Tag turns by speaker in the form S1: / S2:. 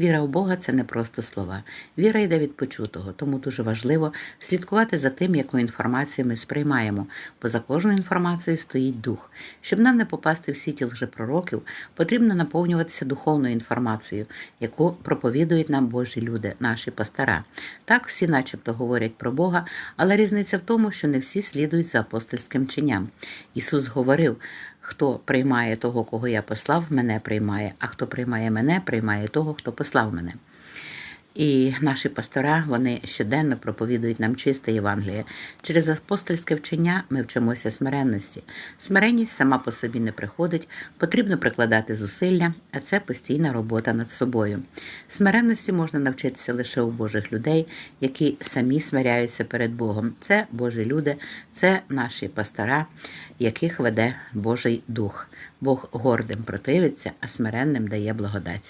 S1: Віра у Бога це не просто слова. Віра йде від почутого, тому дуже важливо слідкувати за тим, яку інформацію ми сприймаємо, бо за кожною інформацією стоїть дух. Щоб нам не попасти в сіті лжепророків, потрібно наповнюватися духовною інформацією, яку проповідують нам Божі люди, наші пастора. Так всі, начебто, говорять про Бога, але різниця в тому, що не всі слідують за апостольським чинням. Ісус говорив: хто приймає того, кого я послав, мене приймає, а хто приймає мене, приймає того, хто послав мене. І наші пастора вони щоденно проповідують нам чисте Євангеліє. Через апостольське вчення ми вчимося смиренності. Смиренність сама по собі не приходить, потрібно прикладати зусилля, а це постійна робота над собою. Смиренності можна навчитися лише у Божих людей, які самі смиряються перед Богом. Це Божі люди, це наші пастора, яких веде Божий Дух. Бог гордим противиться, а смиренним дає благодать.